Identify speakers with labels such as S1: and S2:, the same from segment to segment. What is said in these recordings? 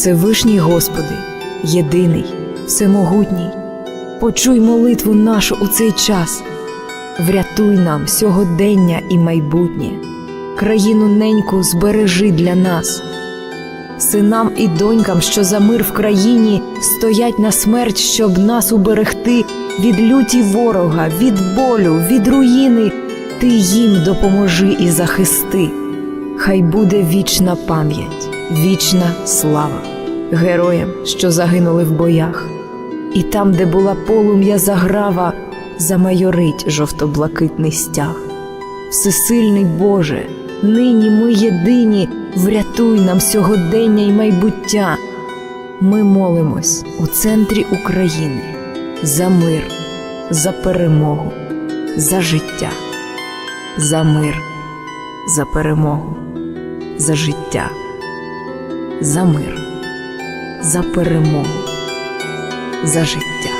S1: Всевишній Господи, єдиний, всемогутній, почуй молитву нашу у цей час, врятуй нам сьогодення і майбутнє, країну неньку збережи для нас, синам і донькам, що за мир в країні стоять на смерть, щоб нас уберегти від люті ворога, від болю, від руїни, ти їм допоможи і захисти. Хай буде вічна пам'ять, вічна слава героям, що загинули в боях, і там, де була полум'я заграва, замайорить жовто-блакитний стяг. Всесильний Боже, нині ми єдині, врятуй нам сьогодення й майбуття. Ми молимось у центрі України за мир, за перемогу, за життя, за мир, за перемогу, за життя, за мир, за перемогу, за життя.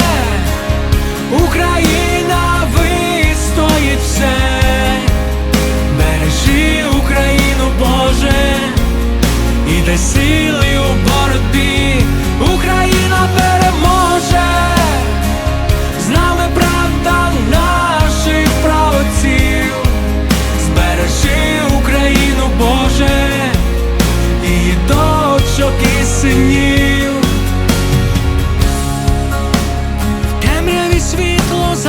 S2: Україна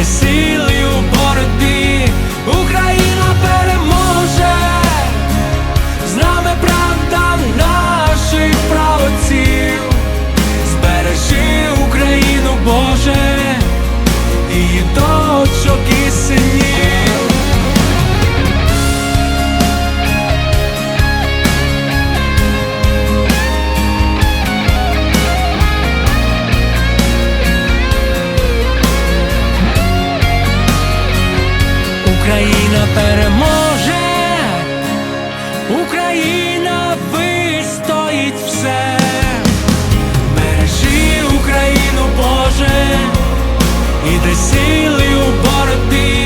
S2: і Україна переможе, Україна вистоїть все, бережи Україну, Боже, і де сили у боротьбі.